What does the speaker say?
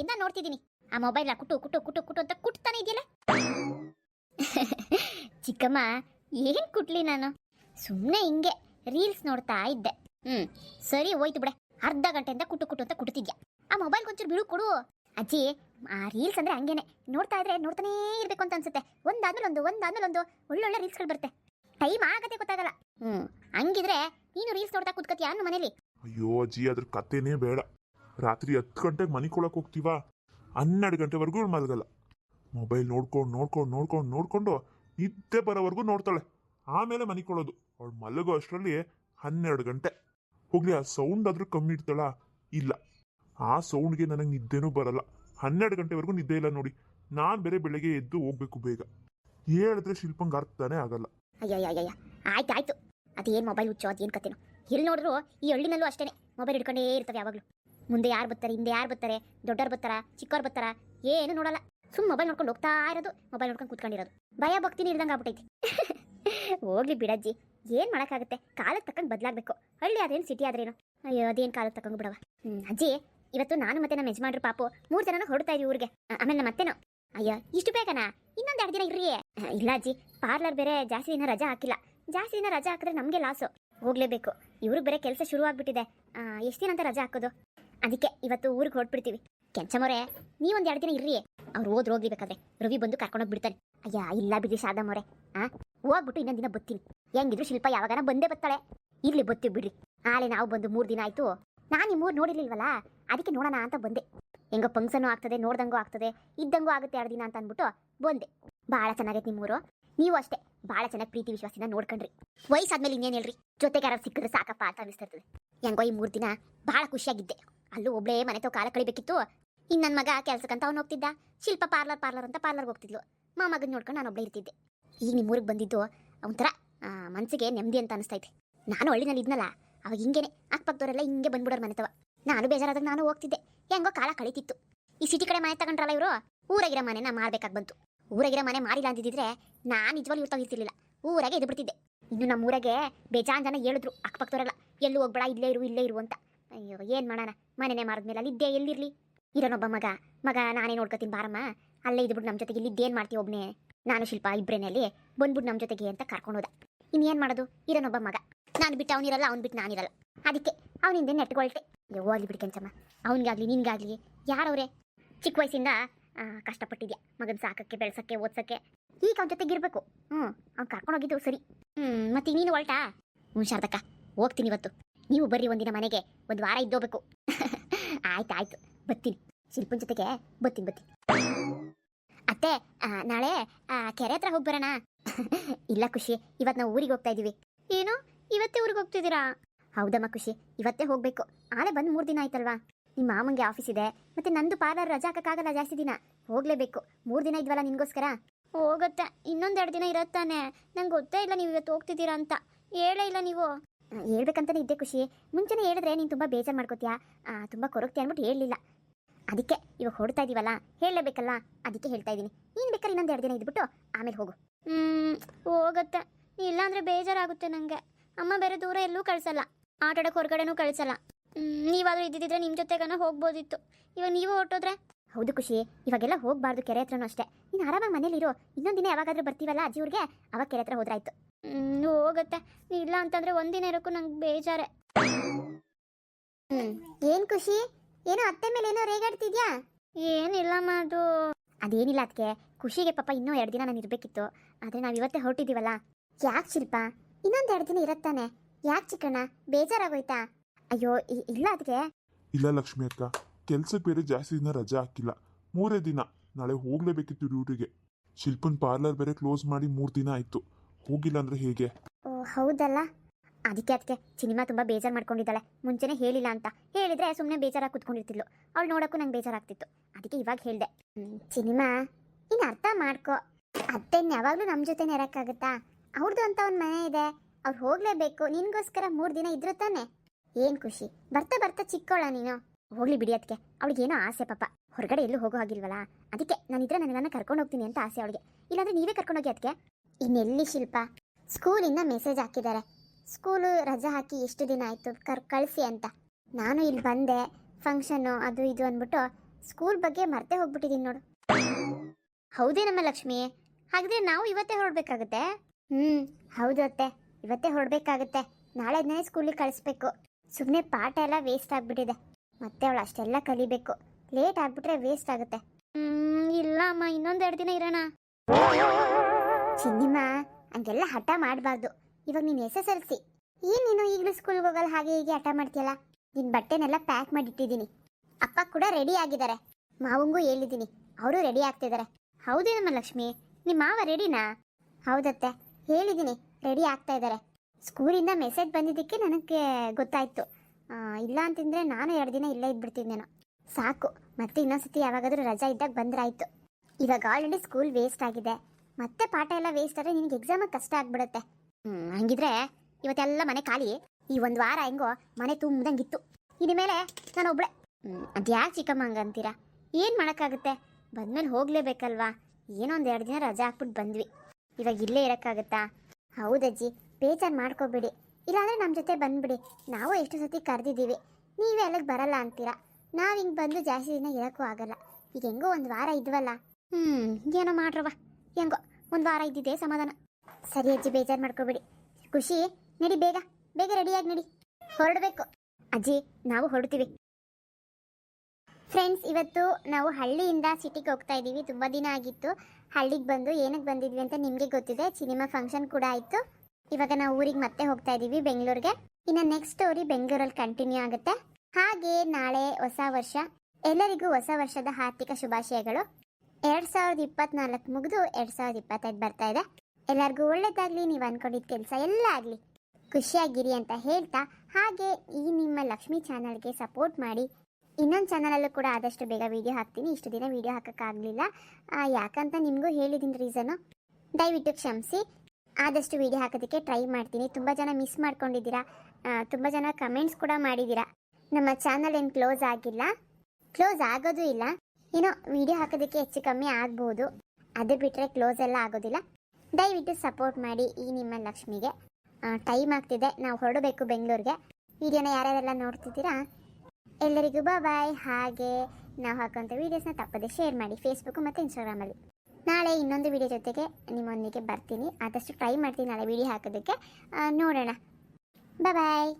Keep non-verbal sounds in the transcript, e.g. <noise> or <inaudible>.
ಅವಾಗಿಂದ ನೋಡ್ತಿದ್ದೀನಿ. ಆ ಮೊಬೈಲ್ ಕುಟು ಕುಟು ಕುಟು ಕುಟು ಅಂತ ಕುಟ್ತಾನೆ ಇದೆಯಲ್ಲ? <laughs> ಚಿಕ್ಕಮ್ಮ, ಏನ್ ಕುಟ್ಲಿ ನಾನು? ಸುಮ್ಮನೆ ಹಿಂಗೆ ರೀಲ್ಸ್ ನೋಡ್ತಾ ಇದ್ದೆ. ಹ್ಮ್, ಸರಿ ಹೋಯ್ತು ಬಿಡೆ. ಅರ್ಧ ಗಂಟೆಯಿಂದ ಕುಟು ಕುಟು ಅಂತ ಕುಟ್ತಿದ್ಯಾ? ಆ ಮೊಬೈಲ್ ಒಂಚೂರು ಬಿಡು ಕೊಡು. ಅಜ್ಜಿ, ಆ ರೀಲ್ಸ್ ಅಂದ್ರೆ ಹಂಗೇನೆ. ನೋಡ್ತಾ ಇದ್ರೆ ನೋಡ್ತಾನೇ ಇರಬೇಕು ಅಂತ ಅನ್ಸುತ್ತೆ. ಒಂದಾದ್ಮೇಲೆ ಒಂದು ಒಂದಾದ್ಮೇಲೆ ಒಂದು. ಒಳ್ಳೊಳ್ಳೆ ರೀಲ್ಸ್ಗಳು ಬರುತ್ತೆ. ಟೈಮ್ ಆಗತ್ತೆ ಗೊತ್ತಾಗಲ್ಲ. ಹ್ಮ್, ಹಂಗಿದ್ರೆ ನೀನು ರೀಲ್ಸ್ ನೋಡ್ತಾ ಕೂತ್ಕತ್ತೀಯ ಅನ್ನು ಮನೇಲಿ? ಅಯ್ಯೋ ಅಜ್ಜಿ, ಅದ್ರ ಕತೆನೇ ಬೇಡ. ರಾತ್ರಿ ಹತ್ತು ಗಂಟೆಗೆ ಮನೆ ಕೊಳಕ್ ಹೋಗ್ತೀವಾ? ಹನ್ನೆರಡು ಗಂಟೆವರೆಗೂ ಮಲಗಲ್ಲ. ಮೊಬೈಲ್ ನೋಡ್ಕೊಂಡು ನೋಡ್ಕೊಂಡು ನೋಡ್ಕೊಂಡು ನೋಡ್ಕೊಂಡು ನಿದ್ದೆ ಬರೋವರೆಗೂ ನೋಡ್ತಾಳೆ. ಆಮೇಲೆ ಮನೆ ಕೊಡೋದು. ಅವಳು ಮಲಗೋ ಅಷ್ಟರಲ್ಲಿ ಹನ್ನೆರಡು ಗಂಟೆ. ಹೋಗ್ಲಿ, ಆ ಸೌಂಡ್ ಆದರೂ ಕಮ್ಮಿ ಇಡ್ತಾಳ? ಇಲ್ಲ. ಆ ಸೌಂಡ್ಗೆ ನನಗೆ ನಿದ್ದೆನೂ ಬರಲ್ಲ. ಹನ್ನೆರಡು ಗಂಟೆವರೆಗೂ ನಿದ್ದೆ ಇಲ್ಲ ನೋಡಿ. ನಾನು ಬೇರೆ ಬೆಳಗ್ಗೆ ಎದ್ದು ಹೋಗ್ಬೇಕು ಬೇಗ. ಹೇಳಿದ್ರೆ ಶಿಲ್ಪಂಗೆ ಅರ್ಥನೇ ಆಗಲ್ಲ. ಅಯ್ಯಯ್ಯಯ್ಯ ಆಯ್ತು ಆಯ್ತು. ಅದೇನು ಮೊಬೈಲ್ ಹುಚ್ಚೋ, ಅದೇನು ಕತೆನೋ. ಇಲ್ಲಿ ನೋಡಿದ್ರು ಈ ಹಳ್ಳಿನಲ್ಲೂ ಅಷ್ಟೇ ಮೊಬೈಲ್ ಹಿಡ್ಕೊಂಡೇ ಇರ್ತವೆ ಯಾವಾಗಲೂ. ಮುಂದೆ ಯಾರು ಬರ್ತಾರೆ, ಹಿಂದೆ ಯಾರು ಬರ್ತಾರೆ, ದೊಡ್ಡವ್ರು ಬರ್ತಾರ ಚಿಕ್ಕವ್ರು ಬರ್ತಾರ, ಏನು ನೋಡಲ್ಲ. ಸುಮ್ ಮೊಬೈಲ್ ನೋಡ್ಕೊಂಡು ಹೋಗ್ತಾ ಇರೋದು ಮೊಬೈಲ್ ನೋಡ್ಕೊಂಡು ಕೂತ್ಕೊಂಡಿರೋದು. ಭಯ ಭಕ್ತಿ ಇಲ್ದಂಗೆ ಆಗ್ಬಿಟ್ಟೈತಿ <laughs> ಹೋಗ್ಲಿ ಬಿಡಜ್ಜಿ, ಏನು ಮಾಡೋಕ್ಕಾಗುತ್ತೆ? ಕಾಲಕ್ಕೆ ತಕ್ಕಂಗೆ ಬದಲಾಗಬೇಕು. ಹಳ್ಳಿ ಅದೇನು ಸಿಟಿ ಆದ್ರೇನು? ಅಯ್ಯೋ, ಅದೇನು ಕಾಲಕ್ಕೆ ತಕ್ಕಂಗೆ ಬಿಡವ? ಅಜ್ಜಿ, ಇವತ್ತು ನಾನು ಮತ್ತೆ ನಮ್ಮ ಯಜಮಾನ್ರು ಪಾಪು ಮೂರು ಜನನ ಹೊರಡ್ತಾ ಇದೀವಿ ಊರಿಗೆ. ಆಮೇಲೆ ನಮ್ಮ ಅತ್ತೆನೋ. ಅಯ್ಯೋ, ಇಷ್ಟು ಬೇಕನಾ ಇನ್ನೊಂದು ಎರಡು ದಿನ ಇರ್ರಿ. ಇಲ್ಲ ಅಜ್ಜಿ ಪಾರ್ಲರ್ ಬೇರೆ ಜಾಸ್ತಿ ದಿನ ರಜಾ ಹಾಕಿಲ್ಲ. ಜಾಸ್ತಿ ದಿನ ರಜಾ ಹಾಕಿದ್ರೆ ನಮಗೆ ಲಾಸು ಹೋಗ್ಲೇಬೇಕು. ಇವ್ರಿಗೆ ಬೇರೆ ಕೆಲಸ ಶುರು ಆಗ್ಬಿಟ್ಟಿದೆ ಎಷ್ಟು ದಿನ ಅಂತ ರಜಾ ಹಾಕೋದು? ಅದಕ್ಕೆ ಇವತ್ತು ಊರಿಗೆ ಹೊರಟ್ಬಿಡ್ತೀವಿ. ಕೆಂಚಮೋರೆ ನೀವೊಂದು ಎರಡು ದಿನ ಇರ್ರಿ. ಅವ್ರು ಹೋದ್ರು ಹೋಗ್ಲಿ ಬೇಕಾದ್ರೆ ರವಿ ಬಂದು ಕರ್ಕೊಂಡೋಗಿ ಬಿಡ್ತಾನೆ ಅಯ್ಯ, ಇಲ್ಲ ಬಿಡಿ ಶಾದಮ್ಮೋರೆ ಆ, ಹೋಗ್ಬಿಟ್ಟು ಇನ್ನೊಂದು ದಿನ ಬತ್ತೀನಿ. ಹೆಂಗಿದ್ರು ಶಿಲ್ಪ ಯಾವಾಗನ ಬಂದೇ ಬತ್ತಾಳೆ ಇರ್ಲಿ, ಬತ್ತೀವಿ ಬಿಡ್ರಿ. ಆಲೆ ನಾವು ಬಂದು ಮೂರು ದಿನ ಆಯ್ತು. ನಾನು ಈ ಮೂರು ನೋಡಿರ್ಲಿಲ್ವಲ್ಲ? ಅದಕ್ಕೆ ನೋಡೋಣ ಅಂತ ಬಂದೆ. ಹೆಂಗೋ ಫಂಕ್ಷನು ಆಗ್ತದೆ, ನೋಡ್ದಂಗೂ ಆಗ್ತದೆ, ಇದ್ದಂಗೂ ಆಗುತ್ತೆ ಎರಡು ದಿನ ಅಂತ ಅಂದ್ಬಿಟ್ಟು ಬಂದೆ. ಭಾಳ ಚೆನ್ನಾಗೈತೆ ನಿಮ್ಮೂರು ನೀವು ಅಷ್ಟೇ ಭಾಳ ಚೆನ್ನಾಗಿ ಪ್ರೀತಿ ವಿಶ್ವಾಸದಿಂದ ನೋಡ್ಕೊಂಡ್ರಿ. ವಯಸ್ಸಾದ್ಮೇಲೆ ಇನ್ನೇನು ಹೇಳ್ರಿ? ಜೊತೆಗೆ ಯಾರು ಸಿಕ್ಕಿದ್ರೆ ಸಾಕಪ್ಪ ಅಂತ ಅನಿಸ್ತಿರ್ತದೆ. ಹೆಂಗೋ ಈ ಮೂರು ದಿನ ಭಾಳ ಖುಷಿಯಾಗಿದ್ದೆ. ಅಲ್ಲೂ ಒಬ್ಳೇ ಮನೆ ತಾವು ಕಾಲ ಕಳಿಬೇಕಿತ್ತು. ಇನ್ನು ನನ್ನ ಮಗ ಕೆಲ್ಸಕ್ಕಂತ ಅವ್ನು ಹೋಗ್ತಿದ್ದ. ಶಿಲ್ಪ ಪಾರ್ಲರ್ ಪಾರ್ಲರ್ ಅಂತ ಪಾರ್ಲರ್ಗೆ ಹೋಗ್ತಿದ್ಲು. ಮಾಮಗನ್ ನೋಡ್ಕೊಂಡು ನಾನು ಒಬ್ಳೇ ಇರ್ತಿದ್ದೆ. ಈಗ ನಿಮ್ಮ ಊರಿಗೆ ಬಂದಿದ್ದು ಒಂಥರ ಮನಸ್ಸಿಗೆ ನೆಮ್ಮದಿ ಅಂತ ಅನಿಸ್ತೈತೆ ನಾನು ಹಳ್ಳಿನಲ್ಲಿ ಇದ್ನಲ್ಲ, ಅವಾಗ ಹಿಂಗೇನೆ ಅಕ್ಕಪಕ್ಕದವರೆಲ್ಲ ಹಿಂಗೆ ಬಂದ್ಬಿಡೋರು ಮನೆ ತವ ನಾನು ಬೇಜಾರಾದಾಗ ನಾನು ಹೋಗ್ತಿದ್ದೆ. ಹೆಂಗೋ ಕಾಲ ಕಳೀತಿತ್ತು. ಈ ಸಿಟಿ ಕಡೆ ಮನೆ ತಗೊಂಡ್ರಲ್ಲ ಇವರು? ಊರಾಗಿರೋ ಮನೆನ ಮಾರ್ಬೇಕಾಗಿ ಬಂತು. ಊರಾಗಿರೋ ಮನೆ ಮಾರಿಲ್ಲ ಅಂದಿದ್ರೆ ನಾನು ನಿಜವಾಗ್ಲೂ ಇವ್ರು ಇರ್ತಿರ್ಲಿಲ್ಲ. ಊರಾಗೆ ಇದ್ಬಿಡ್ತಿದ್ದೆ ಬಿಡ್ತಿದ್ದೆ ಇನ್ನು ನಮ್ಮ ಊರಾಗೆ ಬೇಜಾನ್ ಜನ ಹೇಳಿದ್ರು ಅಕ್ಕಪಕ್ಕದವರೆಲ್ಲ ಎಲ್ಲೂ ಹೋಗ್ಬೇಡ, ಇಲ್ಲೇ ಇರು ಇಲ್ಲೇ ಇರು ಅಂತ. ಅಯ್ಯೋ, ಏನು ಮಾಡೋಣ? ಮನೆನೇ ಮಾರಿದ್ಮೇಲೆ ಅಲ್ಲಿ ಇದ್ದೇ ಎಲ್ಲಿರ್ಲಿ? ಇರೋನೊಬ್ಬ ಮಗ. ಮಗ ನಾನೇ ನೋಡ್ಕೊತೀನಿ ಬಾರಮ್ಮ. ಅಲ್ಲೇ ಇದ್ಬಿಟ್ಟು ನಮ್ಮ ಜೊತೆಗೆ ಇಲ್ಲಿದ್ದೇ ಇದ್ದೇನು ಮಾಡ್ತೀವಿ ಒಬ್ಬನೇ ನಾನು ಶಿಲ್ಪ ಇಬ್ಬರೇನಲ್ಲಿ ಬಂದ್ಬಿಟ್ಟು ನಮ್ಮ ಜೊತೆಗೆ ಅಂತ ಕರ್ಕೊಂಡು ಹೋದ. ಇನ್ನೇನು ಮಾಡೋದು? ಇರೋನೊಬ್ಬ ಮಗ. ನಾನು ಬಿಟ್ಟು ಅವನಿರಲ್ಲ ಅವ್ನು ಬಿಟ್ಟು ನಾನಿರಲ್ಲ ಅದಕ್ಕೆ ಅವನಿಂದ ನೆಟ್ಕೊಳ್ತೆ. ಅಲ್ಲಿ ಬಿಡಿ ಕೆಂಚಮ್ಮ. ಅವನಿಗಾಗ್ಲಿ, ನಿನ್ಗಾಗ್ಲಿ. ಯಾರವ್ರೆ? ಚಿಕ್ಕ ವಯಸ್ಸಿಂದ ಕಷ್ಟಪಟ್ಟಿದ್ಯ. ಮಗನ ಸಾಕಕ್ಕೆ, ಬೆಳ್ಸಕ್ಕೆ, ಓದ್ಸಕ್ಕೆ. ಈಗ ಅವನ ಜೊತೆಗೆ ಇರಬೇಕು. ಹ್ಞೂ ಅವ್ನು ಕರ್ಕೊಂಡೋಗಿದ್ದು ಸರಿ. ಹ್ಞೂ ಮತ್ತೆ ನೀನು ಹೊಲ್ಟಾ ಹ್ಞೂ ಶಾರದಕ್ಕ, ಹೋಗ್ತೀನಿ ಇವತ್ತು. ನೀವು ಬರ್ರಿ ಒಂದಿನ ಮನೆಗೆ, ಒಂದು ವಾರ ಇದ್ದೋಗ್ಬೇಕು. <laughs> ಆಯ್ತು ಆಯ್ತು. ಬತ್ತೀನಿ ಶಿಲ್ಪನ್ ಜೊತೆಗೆ ಬತ್ತೀನಿ ಬರ್ತೀನಿ. ಅತ್ತೆ ನಾಳೆ ಕೆರೆ ಹತ್ರ ಹೋಗಿ ಬರೋಣ. <laughs> ಇಲ್ಲ ಖುಷಿ ಇವತ್ತು ನಾವು ಊರಿಗೆ ಹೋಗ್ತಾ ಇದ್ದೀವಿ ಏನು? ಇವತ್ತೇ ಊರಿಗೆ ಹೋಗ್ತಿದ್ದೀರಾ ಹೌದಮ್ಮ ಖುಷಿ, ಇವತ್ತೇ ಹೋಗ್ಬೇಕು. ಆಳೆ ಬಂದು ಮೂರು ದಿನ ಆಯ್ತಲ್ವಾ? ನಿಮ್ಮ ಮಾಮಂಗೆ ಆಫೀಸ್ ಇದೆ, ಮತ್ತೆ ನಂದು ಪಾರ್ಲರ್ ರಜಾ ಹಾಕೋಕ್ಕಾಗಲ್ಲ ಜಾಸ್ತಿ ದಿನ. ಹೋಗ್ಲೇಬೇಕು. ಮೂರು ದಿನ ಇದ್ವಲ್ಲ ನಿನ್ಗೋಸ್ಕರ? ಹೋಗುತ್ತೆ. ಇನ್ನೊಂದೆರಡು ದಿನ ಇರತ್ತಾನೆ ನಂಗೆ ಗೊತ್ತೇ ಇಲ್ಲ ನೀವು ಇವತ್ತು ಹೋಗ್ತಿದ್ದೀರಾ ಅಂತ. ಹೇಳೇ ಇಲ್ಲ ನೀವು. ಆ, ಹೇಳ್ಬೇಕಂತಾನೆ ಇದ್ದೆ ಖುಷಿ. ಮುಂಚೆನೇ ಹೇಳಿದ್ರೆ ನೀನು ತುಂಬ ಬೇಜಾರು ಮಾಡ್ಕೋತೀಯಾ? ತುಂಬ ಕೊರಗ್ತೀಯ ಅಂದ್ಬಿಟ್ಟು ಹೇಳಲಿಲ್ಲ. ಅದಕ್ಕೆ ಇವಾಗ ಹೊಡ್ತಾ ಇದೀವಲ್ಲ ಹೇಳಲೇಬೇಕಲ್ಲ? ಅದಕ್ಕೆ ಹೇಳ್ತಾ ಇದ್ದೀನಿ ನೀನು ಬೇಕಾದ್ರೆ ಇನ್ನೊಂದು ಎರಡು ದಿನ ಇದ್ಬಿಟ್ಟು ಆಮೇಲೆ ಹೋಗು. ಹ್ಞೂ ಹೋಗುತ್ತೆ. ಇಲ್ಲಾಂದರೆ ಬೇಜಾರಾಗುತ್ತೆ ನನಗೆ ಅಮ್ಮ ಬೇರೆ ದೂರ ಎಲ್ಲೂ ಕಳಿಸಲ್ಲ. ಆಟಾಡೋಕ್ಕೆ ಹೊರಗಡೆನೂ ಕಳ್ಸಲ್ಲ. ನೀವಾದರೂ ಇದ್ದಿದ್ರೆ ನಿಮ್ಮ ಜೊತೆಗನ ಹೋಗ್ಬೋದಿತ್ತು. ಇವಾಗ ನೀವು ಹೊರಟೋದ್ರೆ? ಹೌದು ಖುಷಿ. ಇವಾಗೆಲ್ಲ ಹೋಗಬಾರ್ದು ಕೆರೆ ಹತ್ರನೂ ಅಷ್ಟೇ. ನೀನು ಆರಾಮಾಗಿ ಇನ್ನೊಂದು ದಿನ ಯಾವಾಗಾದ್ರೂ ಬರ್ತೀವಲ್ಲ ಅಜ್ಜಿ ಅವಾಗ ಕೆರೆ ಹತ್ರ ಹೋದ್ರಾಯ್ತು. ಹ್ಞೂ ಹೋಗುತ್ತೆ. ಇಲ್ಲ ಅಂತಂದ್ರೆ ಒಂದಿನ ಇರೋಕ್ಕೂ ನಂಗೆ ಬೇಜಾರೆ. ಏನು ಖುಷಿ? ಏನೋ ಅತ್ತೆ ಮೇಲೆ ಏನೋ ರೇಗಾಡ್ತಿದ್ಯಾ? ಏನಿಲ್ಲ ಅದು. ಅದೇನಿಲ್ಲ ಅದಕ್ಕೆ ಖುಷಿಗೆ ಪಾಪ ಇನ್ನೂ ಎರಡು ದಿನ ನಾನು ಇರಬೇಕಿತ್ತು. ಆದರೆ ನಾವು ಇವತ್ತೇ ಹೊರಟಿದ್ದೀವಲ್ಲ. ಯಾಕೆ ಶಿಲ್ಪ? ಇನ್ನೊಂದು ಎರಡು ದಿನ ಇರತ್ತಾನೆ. ಯಾಕೆ ಚಿಕ್ಕಣ್ಣ? ಬೇಜಾರಾಗೋಯ್ತಾ? ಅಯ್ಯೋ ಇಲ್ಲ ಅದಕ್ಕೆ ಇಲ್ಲ ಲಕ್ಷ್ಮಿ ಅಕ್ಕ. ಕೆಲ್ಸಕ್ಕೆ ಬೇರೆ ಜಾಸ್ತಿ ದಿನ ರಜೆ ಹಾಕಿಲ್ಲ. ಮೂರೇ ದಿನ. ನಾಳೆ ಹೋಗ್ಲೇಬೇಕಿತ್ತು ಡ್ಯೂಟಿಗೆ. ಶಿಲ್ಪನ್ ಪಾರ್ಲರ್ ಬೇರೆ ಕ್ಲೋಸ್ ಮಾಡಿ ಮೂರು ದಿನ ಆಯ್ತು. ಹೋಗಿಲ್ಲ ಅಂದ್ರೆ ಹೇಗೆ? ಓ, ಹೌದಲ್ಲ? ಅದಕ್ಕೆ ಅದಕ್ಕೆ ಸಿನಿಮಾ ತುಂಬ ಬೇಜಾರು ಮಾಡ್ಕೊಂಡಿದ್ದಾಳೆ. ಮುಂಚೆನೇ ಹೇಳಿಲ್ಲ ಅಂತ. ಹೇಳಿದ್ರೆ ಸುಮ್ಮನೆ ಬೇಜಾರಾಗಿ ಕುತ್ಕೊಂಡಿರ್ತಿದ್ಲು. ಅವಳು ನೋಡೋಕ್ಕೂ ನಂಗೆ ಬೇಜಾರಾಗ್ತಿತ್ತು. ಅದಕ್ಕೆ ಇವಾಗ ಹೇಳಿದೆ. ಸಿನಿಮಾ? ನೀನು ಅರ್ಥ ಮಾಡ್ಕೋ. ಅತ್ತೆನ್ ಯಾವಾಗಲೂ ನಮ್ಮ ಜೊತೆನೇ ಇರೋಕ್ಕಾಗುತ್ತಾ? ಅವ್ರದ್ದು ಅಂತ ಒಂದು ಮನೆ ಇದೆ. ಅವ್ರು ಹೋಗಲೇಬೇಕು. ನಿನಗೋಸ್ಕರ ಮೂರು ದಿನ ಇದ್ರು ತಾನೆ? ಏನು ಖುಷಿ. ಬರ್ತಾ ಬರ್ತಾ ಚಿಕ್ಕೋಳ ನೀನು. ಹೋಗ್ಲಿ ಬಿಡಿ ಅದಕ್ಕೆ ಅವಳಿಗೆ ಏನೋ ಆಸೆ ಪಾಪ. ಹೊರಗಡೆ ಎಲ್ಲೂ ಹೋಗೋ ಹಾಗಿಲ್ವಲ್ಲ? ಅದಕ್ಕೆ ನಾನಿದ್ರೆ ನನಗನ್ನ ಕರ್ಕೊಂಡು ಹೋಗ್ತೀನಿ ಅಂತ ಆಸೆ ಅವಳಿಗೆ. ಇಲ್ಲಾಂದ್ರೆ ನೀವೇ ಕರ್ಕೊಂಡೋಗಿ ಅದಕ್ಕೆ ಇನ್ನೆಲ್ಲಿ ಶಿಲ್ಪ? ಸ್ಕೂಲಿಂದ ಮೆಸೇಜ್ ಹಾಕಿದ್ದಾರೆ. ಸ್ಕೂಲು ರಜಾ ಹಾಕಿ ಎಷ್ಟು ದಿನ ಆಯಿತು. ಕರ್, ಕಳಿಸಿ ಅಂತ. ನಾನು ಇಲ್ಲಿ ಬಂದೆ ಫಂಕ್ಷನ್ನು ಅದು ಇದು ಅಂದ್ಬಿಟ್ಟು ಸ್ಕೂಲ್ ಬಗ್ಗೆ ಮರ್ತೆ ಹೋಗ್ಬಿಟ್ಟಿದ್ದೀನಿ ನೋಡು. ಹೌದೇ ನಮ್ಮ ಲಕ್ಷ್ಮಿ? ಹಾಗಿದ್ರೆ ನಾವು ಇವತ್ತೇ ಹೊರಡ್ಬೇಕಾಗತ್ತೆ? ಹ್ಞೂ ಹೌದು ಅತ್ತೆ. ಇವತ್ತೇ ಹೊರಡ್ಬೇಕಾಗತ್ತೆ. ನಾಳೆ ದಿನ ಸ್ಕೂಲಿಗೆ ಕಳಿಸ್ಬೇಕು. ಸುಮ್ಮನೆ ಪಾಠ ಎಲ್ಲ ವೇಸ್ಟ್ ಆಗ್ಬಿಟ್ಟಿದೆ. ಮತ್ತೆ ಅವಳು ಅಷ್ಟೆಲ್ಲ ಕಲಿಬೇಕು. ಲೇಟ್ ಆಗ್ಬಿಟ್ರೆ ವೇಸ್ಟ್ ಆಗುತ್ತೆ. ಹ್ಮ್, ಇಲ್ಲ ಅಮ್ಮ ಇನ್ನೊಂದೆರಡು ದಿನ ಇರೋಣ. ಚಿನ್ನಿಮ್ಮ ಹಂಗೆಲ್ಲ ಹಠ ಮಾಡಬಾರ್ದು. ಇವಾಗ ನೀನು ಎಸ್ ಎಸ್ ಎಲ್ ಸಿ ಏನ್ ನೀನು ಈಗಲೂ ಸ್ಕೂಲ್ಗೆ ಹೋಗಲ್ಲ ಹಾಗೆ ಹೀಗೆ ಹಠ ಮಾಡ್ತೀಯಲ್ಲ? ನಿನ್ ಬಟ್ಟೆನೆಲ್ಲ ಪ್ಯಾಕ್ ಮಾಡಿ ಇಟ್ಟಿದ್ದೀನಿ ಅಪ್ಪ ಕೂಡ ರೆಡಿ ಆಗಿದ್ದಾರೆ. ಮಾವಂಗೂ ಹೇಳಿದ್ದೀನಿ. ಅವರು ರೆಡಿ ಆಗ್ತಿದ್ದಾರೆ. ಹೌದೇನಮ್ಮ ಲಕ್ಷ್ಮಿ? ನಿಮ್ಮ ಮಾವ ರೆಡಿನಾ ಹೌದತ್ತೆ. ಹೇಳಿದ್ದೀನಿ ರೆಡಿ ಆಗ್ತಾ ಇದ್ದಾರೆ. ಸ್ಕೂಲಿಂದ ಮೆಸೇಜ್ ಬಂದಿದ್ದಕ್ಕೆ ನನಗೆ ಗೊತ್ತಾಯ್ತು. ಇಲ್ಲ ಅಂತಂದರೆ ನಾನು ಎರಡು ದಿನ ಇಲ್ಲೇ ಇದ್ಬಿಡ್ತಿದ್ದೇನೋ ಸಾಕು, ಮತ್ತೆ ಇನ್ನೊಂದ್ಸತಿ ಯಾವಾಗಾದರೂ ರಜಾ ಇದ್ದಾಗ ಬಂದ್ರಾಯ್ತು. ಇವಾಗ ಆಲ್ರೆಡಿ ಸ್ಕೂಲ್ ವೇಸ್ಟ್ ಆಗಿದೆ. ಮತ್ತೆ ಪಾಠ ಎಲ್ಲ ವೇಸ್ಟ್ ಆದರೆ ನಿನಗೆ ಎಕ್ಸಾಮಿಗೆ ಕಷ್ಟ ಆಗ್ಬಿಡುತ್ತೆ. ಹಂಗಿದ್ರೆ ಇವತ್ತೆಲ್ಲ ಮನೆ ಖಾಲಿ. ಈ ಒಂದು ವಾರ ಹೆಂಗೋ ಮನೆ ತುಂಬ್ದಂಗಿತ್ತು. ಇನ್ನು ಮೇಲೆ ನಾನು ಒಬ್ಳೆ. ಅದು ಅದ್ಯಾಕೆ ಚಿಕ್ಕಮ್ಮ ಹಂಗಂತೀರಾ ಏನು ಮಾಡೋಕ್ಕಾಗುತ್ತೆ? ಬಂದ್ಮೇಲೆ ಹೋಗಲೇಬೇಕಲ್ವಾ? ಏನೋ ಒಂದು ಎರಡು ದಿನ ರಜಾ ಹಾಕ್ಬಿಟ್ಟು ಬಂದ್ವಿ. ಇವಾಗ ಇಲ್ಲೇ ಇರೋಕ್ಕಾಗುತ್ತಾ? ಹೌದಜ್ಜಿ ಬೇಜಾರು ಮಾಡ್ಕೋಬೇಡಿ. ಇಲ್ಲಾಂದ್ರೆ ನಮ್ಮ ಜೊತೆ ಬಂದ್ಬಿಡಿ. ನಾವು ಎಷ್ಟು ಸತಿ ಕರೆದಿದ್ದೀವಿ. ನೀವೇ ಅಲ್ಲಿಗೆ ಬರಲ್ಲ ಅಂತೀರಾ? ನಾವು ಹಿಂಗೆ ಬಂದು ಜಾಸ್ತಿ ದಿನ ಇರೋಕ್ಕೂ ಆಗಲ್ಲ. ಈಗ ಹೆಂಗೋ ಒಂದು ವಾರ ಇದ್ವಲ್ಲ. ಹ್ಞೂ ಏನೋ ಮಾಡ್ರವ ಹೆಂಗೋ, ಒಂದು ವಾರ ಇದ್ದಿದ್ದೆ ಸಮಾಧಾನ. ಸರಿ ಅಜ್ಜಿ, ಬೇಜಾರು ಮಾಡ್ಕೋಬೇಡಿ. ಖುಷಿ, ನಡಿ ಬೇಗ. ಬೇಗ ರೆಡಿಯಾಗಿ ನಡಿ. ಹೊರಡಬೇಕು. ಅಜ್ಜಿ, ನಾವು ಹೊರಡ್ತೀವಿ. ಫ್ರೆಂಡ್ಸ್ ಇವತ್ತು ನಾವು ಹಳ್ಳಿಯಿಂದ ಸಿಟಿಗೆ ಹೋಗ್ತಾ ಇದ್ದೀವಿ. ತುಂಬ ದಿನ ಆಗಿತ್ತು. ಹಳ್ಳಿಗೆ ಬಂದು ಏನಕ್ಕೆ ಬಂದಿದ್ವಿ ಅಂತ ನಿಮಗೆ ಗೊತ್ತಿದೆ. ಸಿನಿಮಾ ಫಂಕ್ಷನ್ ಕೂಡ ಆಯಿತು. ಇವಾಗ ನಾವು ಊರಿಗೆ ಮತ್ತೆ ಹೋಗ್ತಾ ಇದ್ದೀವಿ ಬೆಂಗಳೂರಿಗೆ. ಇನ್ನು ನೆಕ್ಸ್ಟ್ ಸ್ಟೋರಿ ಬೆಂಗಳೂರಲ್ಲಿ ಕಂಟಿನ್ಯೂ ಆಗುತ್ತೆ. ಹಾಗೆ ನಾಳೆ ಹೊಸ ವರ್ಷ. ಎಲ್ಲರಿಗೂ ಹೊಸ ವರ್ಷದ ಹಾರ್ದಿಕ ಶುಭಾಶಯಗಳು. ಎರಡ್ ಸಾವಿರದ ಇಪ್ಪತ್ನಾಲ್ಕು ಮುಗಿದು ಎರಡ್ ಸಾವಿರದ ಇಪ್ಪತ್ತೈದು ಬರ್ತಾ ಇದೆ. ಎಲ್ಲರಿಗೂ ಒಳ್ಳೇದಾಗ್ಲಿ, ನೀವು ಅನ್ಕೊಂಡಿದ್ದ ಕೆಲಸ ಎಲ್ಲ ಆಗಲಿ. ಖುಷಿಯಾಗಿರಿ ಅಂತ ಹೇಳ್ತಾ, ಹಾಗೆ ಈ ನಿಮ್ಮ ಲಕ್ಷ್ಮಿ ಚಾನಲ್ಗೆ ಸಪೋರ್ಟ್ ಮಾಡಿ. ಇನ್ನೊಂದು ಚಾನಲಲ್ಲೂ ಕೂಡ ಆದಷ್ಟು ಬೇಗ ವೀಡಿಯೋ ಹಾಕ್ತೀನಿ. ಇಷ್ಟು ದಿನ ವೀಡಿಯೋ ಹಾಕೋಕ್ಕಾಗಲಿಲ್ಲ. ಯಾಕಂತ ನಿಮಗೂ ಹೇಳಿದ್ದೀನಿ ರೀಸನು ದಯವಿಟ್ಟು ಕ್ಷಮಿಸಿ. ಆದಷ್ಟು ವಿಡಿಯೋ ಹಾಕೋದಕ್ಕೆ ಟ್ರೈ ಮಾಡ್ತೀನಿ. ತುಂಬ ಜನ ಮಿಸ್ ಮಾಡ್ಕೊಂಡಿದ್ದೀರಾ? ತುಂಬ ಜನ ಕಮೆಂಟ್ಸ್ ಕೂಡ ಮಾಡಿದ್ದೀರಾ? ನಮ್ಮ ಚಾನಲ್ ಏನು ಕ್ಲೋಸ್ ಆಗಿಲ್ಲ. ಕ್ಲೋಸ್ ಆಗೋದು ಇಲ್ಲ. ಏನೋ ವಿಡಿಯೋ ಹಾಕೋದಕ್ಕೆ ಹೆಚ್ಚು ಕಮ್ಮಿ ಆಗ್ಬೋದು. ಅದು ಬಿಟ್ಟರೆ ಕ್ಲೋಸ್ ಎಲ್ಲ ಆಗೋದಿಲ್ಲ. ದಯವಿಟ್ಟು ಸಪೋರ್ಟ್ ಮಾಡಿ ಈ ನಿಮ್ಮ ಲಕ್ಷ್ಮಿಗೆ. ಟೈಮ್ ಆಗ್ತಿದೆ. ನಾವು ಹೊರಡಬೇಕು ಬೆಂಗಳೂರಿಗೆ. ವಿಡಿಯೋನ ಯಾರ್ಯಾರೆಲ್ಲ ನೋಡ್ತಿದ್ದೀರಾ? ಎಲ್ಲರಿಗೂ ಬಾಯ್ ಹಾಗೆ ನಾವು ಹಾಕೋಂಥ ವೀಡಿಯೋಸ್ನ ತಪ್ಪದೆ ಶೇರ್ ಮಾಡಿ ಫೇಸ್ಬುಕ್ ಮತ್ತು ಇನ್ಸ್ಟಾಗ್ರಾಮಲ್ಲಿ ನಾಳೆ ಇನ್ನೊಂದು ವಿಡಿಯೋ ಜೊತೆಗೆ ನಿಮ್ಮೊಂದಿಗೆ ಬರ್ತೀನಿ. ಆದಷ್ಟು ಟ್ರೈ ಮಾಡ್ತೀನಿ ನಾಳೆ ವಿಡಿಯೋ ಹಾಕೋದಕ್ಕೆ. ನೋಡೋಣ. ಬಾಯ್